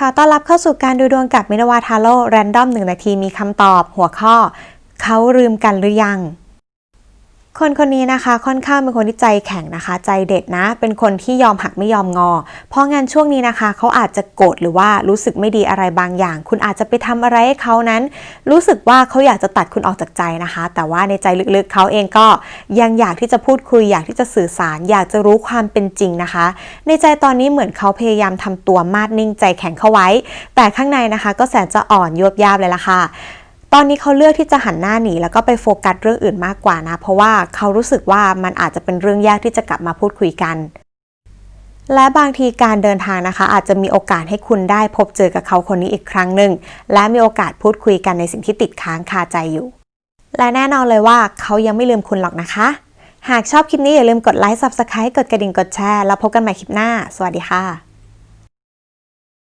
ขอต้อนรับเข้าสู่การดูดวงกับมินวาทาโร่แรนดอมหนึ่งนาทีมีคำตอบหัวข้อ เขาลืมกันหรือยัง คนคนนี้นะคะค่อนข้างเป็นคนที่ใจแข็งนะคะ ใจเด็ดนะ เป็นคนที่ยอมหักไม่ยอมงอ เพราะงั้นช่วงนี้นะคะ เขาอาจจะโกรธหรือว่ารู้สึกไม่ดีอะไรบางอย่าง คุณอาจจะไปทำอะไรให้เขานั้น รู้สึกว่าเขาอยากจะตัดคุณออกจากใจนะคะ แต่ว่าในใจลึกๆเขาเองก็ยังอยากที่จะพูดคุย อยากที่จะสื่อสาร อยากจะรู้ความเป็นจริงนะคะ ในใจตอนนี้เหมือนเขาพยายามทำตัวมาดนิ่งใจแข็งเข้าไว้ แต่ข้างในนะคะ ก็แสนจะอ่อนยวบยาบเลยล่ะค่ะ ตอนนี้เขาเลือกที่จะหันหน้าหนีแล้วก็ไปโฟกัสเรื่องอื่นมากกว่านะ เพราะว่าเขารู้สึกว่ามันอาจจะเป็นเรื่องยากที่จะกลับมาพูดคุยกัน และบางทีการเดินทางนะคะ อาจจะมีโอกาสให้คุณได้พบเจอกับเขาคนนี้อีกครั้งหนึ่งและมีโอกาสพูดคุยกันในสิ่งที่ติดค้างคาใจอยู่ และแน่นอนเลยว่าเขายังไม่ลืมคุณหรอกนะคะ หากชอบคลิปนี้อย่าลืมกดไลค์ Subscribe กดกระดิ่งกดแชร์แล้วพบกันใหม่คลิปหน้า สวัสดีค่ะ